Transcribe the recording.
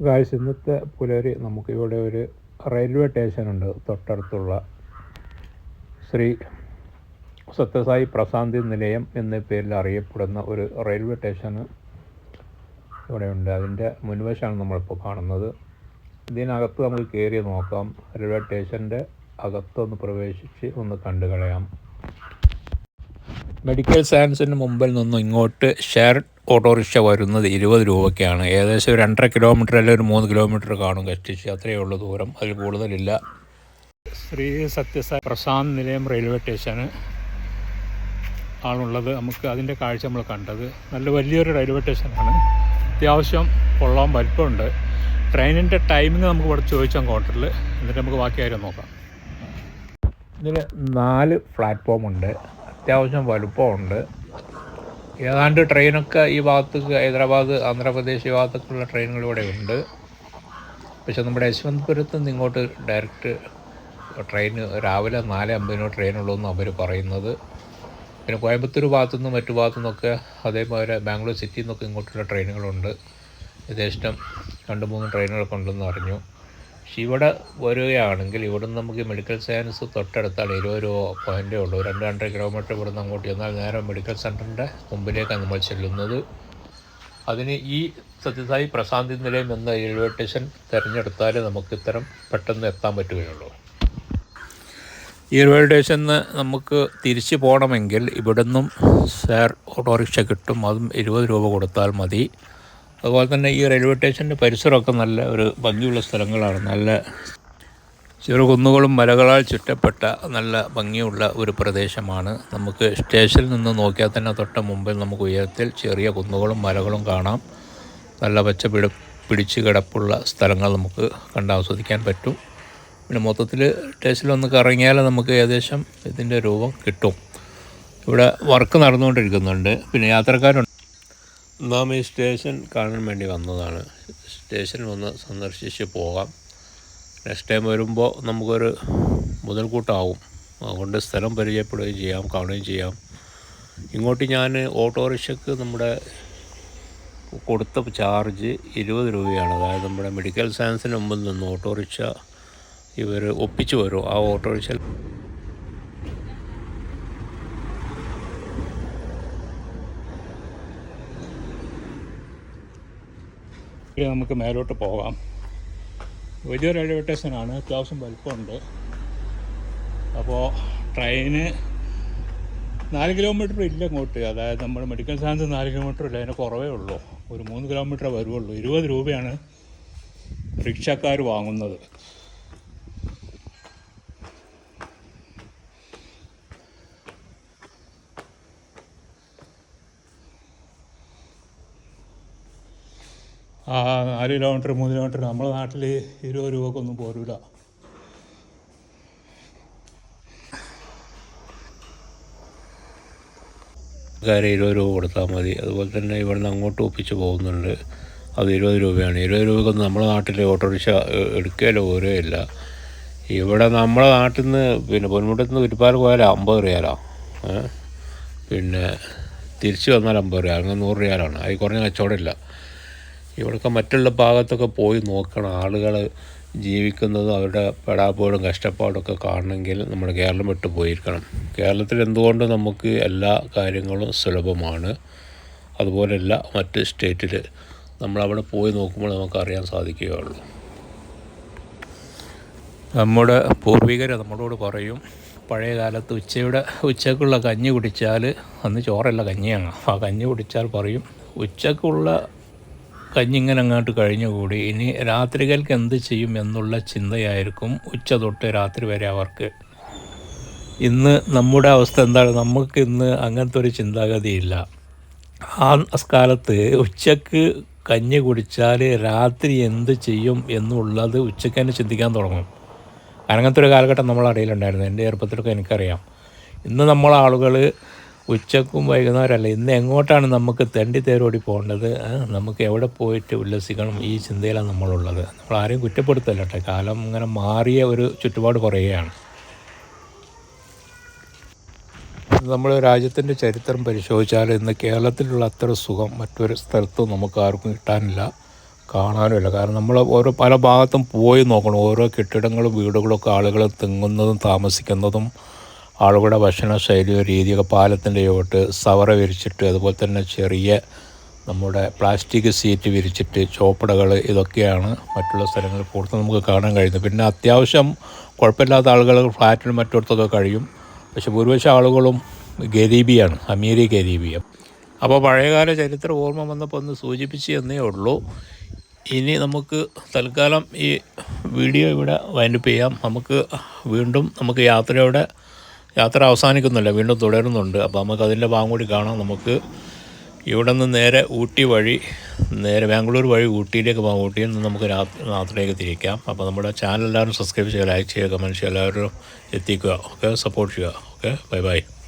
Guys ഇന്നത്തെ പുലരി നമുക്കിവിടെ ഒരു റെയിൽവേ സ്റ്റേഷനുണ്ട് തൊട്ടടുത്തുള്ള ശ്രീ സത്യസായി പ്രശാന്തി നിലയം എന്ന പേരിൽ അറിയപ്പെടുന്ന ഒരു റെയിൽവേ സ്റ്റേഷന് ഇവിടെയുണ്ട് അതിന്റെ മുൻവശമാണ് നമ്മളിപ്പോൾ കാണുന്നത്. ഇതിനകത്ത് നമ്മൾ കയറി നോക്കാം. റെയിൽവേ സ്റ്റേഷന്റെ അകത്തൊന്ന് പ്രവേശിച്ച് ഒന്ന് കണ്ടു കളയാം മെഡിക്കൽ സയൻസിന് മുമ്പിൽ നിന്നും ഇങ്ങോട്ട് ഷെയർ ഓട്ടോറിക്ഷ വരുന്നത് ഇരുപത് രൂപയ്ക്കാണ്. ഏകദേശം ഒരു രണ്ടര കിലോമീറ്റർ അല്ലെങ്കിൽ ഒരു മൂന്ന് കിലോമീറ്റർ കാണും കഷ്ടിച്ച് അത്രയേ ഉള്ളൂ ദൂരം. അതിൽ കൂടുതലില്ല. ശ്രീ സത്യസായി പ്രശാന്ത് നിലയം റെയിൽവേ സ്റ്റേഷന് ആണുള്ളത് നമുക്ക് അതിന്റെ കാഴ്ച നമ്മൾ കണ്ടത്. നല്ല വലിയൊരു റെയിൽവേ സ്റ്റേഷനാണ്. അത്യാവശ്യം കൊള്ളാൻ വലിപ്പമുണ്ട്. ട്രെയിനിന്റെ ടൈമിംഗ് നമുക്ക് ഇവിടെ ചോദിച്ചാൽ കൗണ്ടറിൽ എന്നിട്ട് നമുക്ക് ബാക്കി കാര്യം നോക്കാം. ഇതിൽ നാല് പ്ലാറ്റ്ഫോം ഉണ്ട്. അത്യാവശ്യം വലുപ്പമുണ്ട്. ഏതാണ്ട് ട്രെയിനൊക്കെ ഈ ഭാഗത്തേക്ക് ഹൈദരാബാദ് ആന്ധ്രാപ്രദേശ് ഈ ഭാഗത്തേക്കുള്ള ട്രെയിനുകൾ ഇവിടെ ഉണ്ട്. പക്ഷെ നമ്മുടെ യശ്വന്ത്പുരത്ത് നിന്ന് ഇങ്ങോട്ട് ഡയറക്റ്റ് ട്രെയിൻ രാവിലെ നാല് അമ്പതിനോ ട്രെയിനുള്ളൂ എന്ന് അവർ പറയുന്നത്. പിന്നെ കോയമ്പത്തൂർ ഭാഗത്തു നിന്നും മറ്റു ഭാഗത്തു നിന്നൊക്കെ അതേപോലെ ബാംഗ്ലൂർ സിറ്റിയിൽ നിന്നൊക്കെ ഇങ്ങോട്ടുള്ള ട്രെയിനുകളുണ്ട്. യഥേഷ്ടം രണ്ട് മൂന്ന് ട്രെയിനുകളൊക്കെ ഉണ്ടെന്ന് അറിഞ്ഞു. ഇവിടെ വരികയാണെങ്കിൽ ഇവിടെ നിന്ന് നമുക്ക് മെഡിക്കൽ സയൻസ് തൊട്ടടുത്താണ് ഇരുപത് രൂപ പോയിന്റേ ഉള്ളൂ. രണ്ട് രണ്ടര കിലോമീറ്റർ ഇവിടെ നിന്ന് അങ്ങോട്ട് ചെന്നാൽ നേരെ മെഡിക്കൽ സെന്ററിന്റെ മുമ്പിലേക്കാണ് നമ്മൾ ചെല്ലുന്നത്. അതിന് ഈ സത്യസായി പ്രശാന്തി നിലയം എന്ന റെയിൽവേ സ്റ്റേഷൻ തിരഞ്ഞെടുത്താൽ നമുക്ക് ഇത്തരം പെട്ടെന്ന് എത്താൻ പറ്റുകയുള്ളൂ. ഈ റെയിൽവേ സ്റ്റേഷനിൽ നിന്ന് നമുക്ക് തിരിച്ചു പോകണമെങ്കിൽ ഇവിടുന്നും സാർ ഓട്ടോറിക്ഷ കിട്ടും. അതും ഇരുപത് രൂപ കൊടുത്താൽ മതി. അതുപോലെ തന്നെ ഈ റെയിൽവേ സ്റ്റേഷന്റെ പരിസരമൊക്കെ നല്ല ഒരു ഭംഗിയുള്ള സ്ഥലങ്ങളാണ്. നല്ല ചെറു കുന്നുകളും മലകളാൽ ചുറ്റപ്പെട്ട നല്ല ഭംഗിയുള്ള ഒരു പ്രദേശമാണ്. നമുക്ക് സ്റ്റേഷനിൽ നിന്ന് നോക്കിയാൽ തന്നെ തൊട്ട മുമ്പിൽ നമുക്ക് ഉയരത്തിൽ ചെറിയ കുന്നുകളും മലകളും കാണാം. നല്ല പച്ച പിടി പിടിച്ച് കിടപ്പുള്ള സ്ഥലങ്ങൾ നമുക്ക് കണ്ടാസ്വദിക്കാൻ പറ്റും. പിന്നെ മൊത്തത്തിൽ സ്റ്റേഷനിലൊന്ന് കറങ്ങിയാൽ നമുക്ക് ഏകദേശം ഇതിന്റെ രൂപം കിട്ടും. ഇവിടെ വർക്ക് നടന്നുകൊണ്ടിരിക്കുന്നുണ്ട്. പിന്നെ യാത്രക്കാരുണ്ട്. നാം ഈ സ്റ്റേഷൻ കാണാൻ വേണ്ടി വന്നതാണ്. സ്റ്റേഷൻ വന്ന് സന്ദർശിച്ച് പോകാം. നെക്സ്റ്റ് ടൈം വരുമ്പോൾ നമുക്കൊരു മുതൽക്കൂട്ടാവും. അതുകൊണ്ട് സ്ഥലം പരിചയപ്പെടുകയും ചെയ്യാം കാണുകയും ചെയ്യാം. ഇങ്ങോട്ട് ഞാൻ ഓട്ടോറിക്ഷക്ക് നമ്മുടെ കൊടുത്ത ചാർജ് ഇരുപത് രൂപയാണ്. അതായത് നമ്മുടെ മെഡിക്കൽ സയൻസിന് മുമ്പിൽ നിന്ന് ഓട്ടോറിക്ഷ ഇവർ ഒപ്പിച്ച് വരും. ആ ഓട്ടോറിക്ഷ ഇനി നമുക്ക് മേലോട്ട് പോകാം. വലിയ റെയിൽവേ സ്റ്റേഷനാണ് അത്യാവശ്യം വലുപ്പമുണ്ട്. അപ്പോൾ ട്രെയിന് നാല് കിലോമീറ്റർ ഇല്ല ഇങ്ങോട്ട്. അതായത് നമ്മുടെ മെഡിക്കൽ സയൻസ് നാല് കിലോമീറ്റർ ഇല്ല. അതിന് കുറവേ ഉള്ളൂ. ഒരു മൂന്ന് കിലോമീറ്റർ വരുവുള്ളൂ. ഇരുപത് രൂപയാണ് റിക്ഷക്കാർ വാങ്ങുന്നത്. നാല് കിലോമീറ്റർ മൂന്ന് കിലോമീറ്റർ നമ്മുടെ നാട്ടിൽ ഇരുപത് രൂപക്കൊന്നും പോരൂല. കാര്യം ഇരുപത് രൂപ കൊടുത്താൽ മതി. അതുപോലെ തന്നെ ഇവിടുന്ന് അങ്ങോട്ട് ഒപ്പിച്ച് പോകുന്നുണ്ട്. അത് ഇരുപത് രൂപയാണ്. ഇരുപത് രൂപക്കൊന്നും നമ്മുടെ നാട്ടിൽ ഓട്ടോറിക്ഷ എടുക്കുകയല്ലോ ഓരോ ഇല്ല ഇവിടെ നമ്മുടെ നാട്ടിൽ നിന്ന് പിന്നെ പൊന്മുട്ടത്ത് നിന്ന് ഒരുപാട് പോയാൽ അമ്പത് റിയാലോ. പിന്നെ തിരിച്ച് വന്നാൽ അമ്പത് റിയാൽ അങ്ങനെ നൂറ് റിയാലാണ്. അതിൽ കുറഞ്ഞ കച്ചവടമില്ല ഇവിടെയൊക്കെ മറ്റുള്ള ഭാഗത്തൊക്കെ പോയി നോക്കണം. ആളുകൾ ജീവിക്കുന്നതും അവരുടെ പെടാപ്പോഴും കഷ്ടപ്പാടൊക്കെ കാണണമെങ്കിൽ നമ്മൾ കേരളം വിട്ടു പോയിരിക്കണം. കേരളത്തിൽ എന്തുകൊണ്ട് നമുക്ക് എല്ലാ കാര്യങ്ങളും സുലഭമാണ്? അതുപോലെയല്ല മറ്റ് സ്റ്റേറ്റിൽ നമ്മളവിടെ പോയി നോക്കുമ്പോൾ നമുക്കറിയാൻ സാധിക്കുകയുള്ളൂ. നമ്മുടെ പൂർവികർ നമ്മളോട് പറയും പഴയ കാലത്ത് ഉച്ചയുടെ ഉച്ചക്കുള്ള കഞ്ഞി കുടിച്ചാൽ അന്ന് ചോറല്ല കഞ്ഞിയാണ്. ആ കഞ്ഞി കുടിച്ചാൽ പറയും ഉച്ചക്കുള്ള കഞ്ഞിങ്ങനെ അങ്ങോട്ട് കഴിഞ്ഞുകൂടി. ഇനി രാത്രികൾക്ക് എന്ത് ചെയ്യും എന്നുള്ള ചിന്തയായിരിക്കും ഉച്ച തൊട്ട് രാത്രി വരെ അവർക്ക്. ഇന്ന് നമ്മുടെ അവസ്ഥ എന്താണ്? നമുക്ക് ഇന്ന് അങ്ങനത്തെ ഒരു ചിന്താഗതിയില്ല. ആ കാലത്ത് ഉച്ചയ്ക്ക് കഞ്ഞി കുടിച്ചാൽ രാത്രി എന്ത് ചെയ്യും എന്നുള്ളത് ഉച്ചയ്ക്ക് തന്നെ ചിന്തിക്കാൻ തുടങ്ങും. അങ്ങനത്തെ ഒരു കാലഘട്ടം നമ്മളടയിലുണ്ടായിരുന്നു എന്റെ ചെറുപ്പത്തിലൊക്കെ എനിക്കറിയാം. ഇന്ന് നമ്മൾ ആളുകൾ ഉച്ചക്കും വൈകുന്നേരമല്ല. ഇന്ന് എങ്ങോട്ടാണ് നമുക്ക് തെണ്ടി തേരോടി പോകേണ്ടത്? നമുക്ക് എവിടെ പോയിട്ട് ഉല്ലസിക്കണം? ഈ ചിന്തയിലാണ് നമ്മളുള്ളത്. നമ്മൾ ആരെയും കുറ്റപ്പെടുത്തല്ല കേട്ടോ. കാലം ഇങ്ങനെ മാറിയ ഒരു ചുറ്റുപാട് കുറയുകയാണ്. നമ്മൾ രാജ്യത്തിന്റെ ചരിത്രം പരിശോധിച്ചാൽ ഇന്ന് കേരളത്തിലുള്ള അത്ര സുഖം മറ്റൊരു സ്ഥലത്തും നമുക്ക് ആർക്കും കിട്ടാനില്ല. കാണാനുമില്ല. കാരണം നമ്മൾ ഓരോ പല ഭാഗത്തും പോയി നോക്കണം. ഓരോ കെട്ടിടങ്ങളും വീടുകളൊക്കെ ആളുകൾ തിങ്ങുന്നതും താമസിക്കുന്നതും ആളുകളുടെ ഭക്ഷണ ശൈലിയോ രീതിയൊക്കെ പാലത്തിന്റെ ചോട്ട് സവറ വിരിച്ചിട്ട് അതുപോലെ തന്നെ ചെറിയ നമ്മുടെ പ്ലാസ്റ്റിക് സീറ്റ് വിരിച്ചിട്ട് ചോപ്പടകൾ ഇതൊക്കെയാണ് മറ്റുള്ള സ്ഥലങ്ങളിൽ കൂടുതൽ നമുക്ക് കാണാൻ കഴിയുന്നത്. പിന്നെ അത്യാവശ്യം കുഴപ്പമില്ലാത്ത ആളുകൾ ഫ്ലാറ്റിലും മറ്റിടത്തൊക്കെ കഴിയും. പക്ഷെ ഭൂരിപക്ഷം ആളുകളും ഗരീബിയാണ് അമീരി ഗരീബിയ. അപ്പോൾ പഴയകാല ചരിത്ര ഓർമ്മ വന്നപ്പോൾ ഒന്ന് സൂചിപ്പിച്ച് എന്നേ ഉള്ളൂ. ഇനി നമുക്ക് തൽക്കാലം ഈ വീഡിയോ ഇവിടെ വൈൻഡപ്പ് ചെയ്യാം. നമുക്ക് വീണ്ടും നമുക്ക് യാത്രയുടെ യാത്ര അവസാനിക്കുന്നില്ല വീണ്ടും തുടരുന്നുണ്ട്. അപ്പോൾ നമുക്ക് അതിന്റെ ഭാഗം കൂടി കാണാം. നമുക്ക് ഇവിടെ നിന്ന് നേരെ ഊട്ടി വഴി നേരെ ബാംഗ്ലൂർ വഴി ഊട്ടിയിലേക്ക് പോകാം. ഊട്ടിയിൽ നിന്ന് നമുക്ക് രാത്രി നാട്ടിലേക്ക് തിരിക്കാം. അപ്പോൾ നമ്മുടെ ചാനൽ എല്ലാവരും സബ്സ്ക്രൈബ് ചെയ്യുക ലൈക്ക് ചെയ്യുക കമന്റ് ചെയ്യുക എല്ലാവരും എത്തിക്കുക. ഓക്കെ സപ്പോർട്ട് ചെയ്യുക. Okay bye bye.